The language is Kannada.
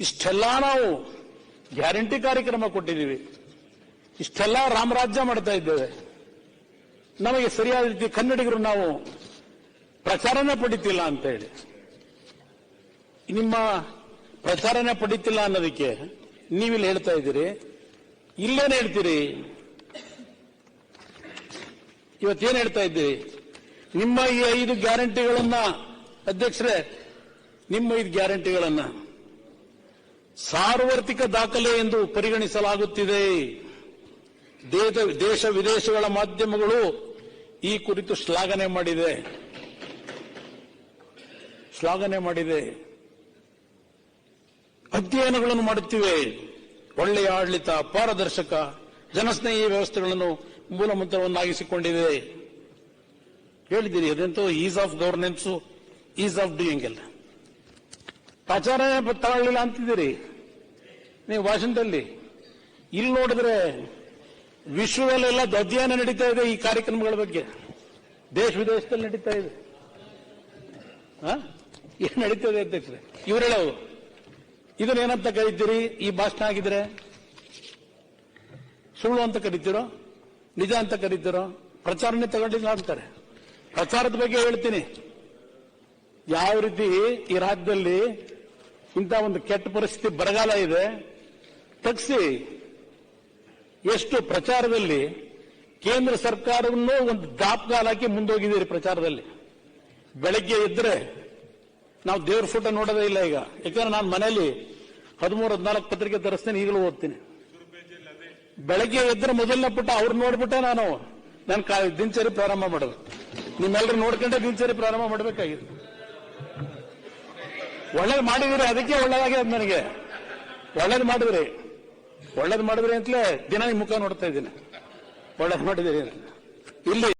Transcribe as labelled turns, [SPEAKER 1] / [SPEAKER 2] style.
[SPEAKER 1] ಇಷ್ಟೆಲ್ಲ ನಾವು ಗ್ಯಾರಂಟಿ ಕಾರ್ಯಕ್ರಮ ಕೊಟ್ಟಿದ್ದೀವಿ. ಇಷ್ಟೆಲ್ಲ ರಾಮರಾಜ್ಯ ಮಾಡ್ತಾ ಇದ್ದೇವೆ. ನಮಗೆ ಸರಿಯಾದ ರೀತಿ ಕನ್ನಡಿಗರು ನಾವು ಪ್ರಚಾರನೇ ಪಡಿತಿಲ್ಲ ಅಂತ ಹೇಳಿ ನಿಮ್ಮ ಪ್ರಚಾರನೇ ಪಡಿತಿಲ್ಲ ಅನ್ನೋದಕ್ಕೆ ನೀವಿಲ್ಲಿ ಹೇಳ್ತಾ ಇದ್ದೀರಿ. ಇಲ್ಲೇನು ಹೇಳ್ತೀರಿ? ಇವತ್ತೇನು ಹೇಳ್ತಾ ಇದ್ದೀರಿ? ನಿಮ್ಮ ಈ ಐದು ಗ್ಯಾರಂಟಿಗಳನ್ನ, ಅಧ್ಯಕ್ಷರೇ, ನಿಮ್ಮ ಐದು ಗ್ಯಾರಂಟಿಗಳನ್ನ ಸಾರ್ವತ್ರಿಕ ದಾಖಲೆ ಎಂದು ಪರಿಗಣಿಸಲಾಗುತ್ತಿದೆ. ದೇಶ ದೇಶ ವಿದೇಶಗಳ ಮಾಧ್ಯಮಗಳು ಈ ಕುರಿತು ಶ್ಲಾಘನೆ ಮಾಡಿದೆ. ಶ್ಲಾಘನೆ ಮಾಡಿದೆ. ಅಧ್ಯಯನಗಳನ್ನು ಮಾಡುತ್ತಿವೆ. ಒಳ್ಳೆಯ ಆಡಳಿತ, ಪಾರದರ್ಶಕ, ಜನಸ್ನೇಹಿ ವ್ಯವಸ್ಥೆಗಳನ್ನು ಮೂಲಮಂತ್ರವನ್ನಾಗಿಸಿಕೊಂಡಿದೆ. ಹೇಳಿದ್ದೀರಿ, ಅದೆಂತೂ ease of governance ease of doing ಎಲ್ಲ. ಪ್ರಚಾರ ತಗೊಳ್ಳಿಲ್ಲ ಅಂತಿದ್ದೀರಿ. ನೀವು ಭಾಷಣದಲ್ಲಿ ಇಲ್ಲಿ ನೋಡಿದ್ರೆ ವಿಶ್ವದಲ್ಲೆಲ್ಲ ಅಧ್ಯಯನ ನಡೀತಾ ಇದೆ ಈ ಕಾರ್ಯಕ್ರಮಗಳ ಬಗ್ಗೆ. ದೇಶ ವಿದೇಶದಲ್ಲಿ ನಡೀತಾ ಇದೆ? ಏನ್ ನಡೀತಾ ಇದೆ ಅಧ್ಯಕ್ಷರೇ? ಇವ್ರು ಹೇಳೋದು ಇದನ್ನೇನಂತ ಕರೀತೀರಿ? ಈ ಭಾಷಣ ಆಗಿದ್ರೆ? ಸುಳ್ಳು ಅಂತ ಕರೀತೀರೋ? ನಿಜ ಅಂತ ಕರಿತೀರೋ? ಪ್ರಚಾರನೇ ತಗೊಂಡಿಲ್ಲ ಅಂತಾರೆ ಪ್ರಚಾರದ ಬಗ್ಗೆ ಹೇಳ್ತೀನಿ. ಯಾವ ರೀತಿ ಈ ರಾಜ್ಯದಲ್ಲಿ ಇಂಥ ಒಂದು ಕೆಟ್ಟ ಪರಿಸ್ಥಿತಿ ಬರಗಾಲ ಇದೆ ತಗ್ಸಿ ಎಷ್ಟು ಪ್ರಚಾರದಲ್ಲಿ ಕೇಂದ್ರ ಸರ್ಕಾರವನ್ನು ಒಂದು ದಾಪ್ಗಾಲ್ ಹಾಕಿ ಮುಂದೋಗಿದ್ದೀರಿ ಪ್ರಚಾರದಲ್ಲಿ. ಬೆಳಗ್ಗೆ ಇದ್ರೆ ನಾವು ದೇವ್ರ ಫೋಟೋ ನೋಡೋದೇ ಇಲ್ಲ ಈಗ. ಯಾಕಂದ್ರೆ ನಾನು ಮನೆಯಲ್ಲಿ ಹದಿಮೂರು, ಹದಿನಾಲ್ಕು ಪತ್ರಿಕೆ ತರಿಸ್ತೇನೆ, ಈಗಲೂ ಓದ್ತೀನಿ. ಬೆಳಗ್ಗೆ ಎದ್ರೆ ಮೊದಲನೇ ಪುಟ್ಟ ಅವ್ರು ನೋಡ್ಬಿಟ್ಟೆ ನಾನು. ನನ್ನ ದಿನಚರಿ ಪ್ರಾರಂಭ ಮಾಡೋದು. ನಿಮ್ಮೆಲ್ಲರೂ ನೋಡ್ಕೊಂಡೆ ದಿನಚರಿ ಪ್ರಾರಂಭ ಮಾಡಬೇಕಾಗಿತ್ತು ಒಳ್ಳೇದು ಮಾಡಿದಿರಿ, ಅದಕ್ಕೆ ಒಳ್ಳೇದಾಗಿದೆ ನನಗೆ. ಒಳ್ಳೇದು ಮಾಡಿದ್ರಿ. ಒಳ್ಳೇದು ಮಾಡಿದ್ರಿ ಅಂತಲೇ ದಿನ ನಿಮ್ಮ ಮುಖ ನೋಡ್ತಾ ಇದ್ದೀನಿ. ಒಳ್ಳೇದು ಮಾಡಿದಿರಿ ಇಲ್ಲಿ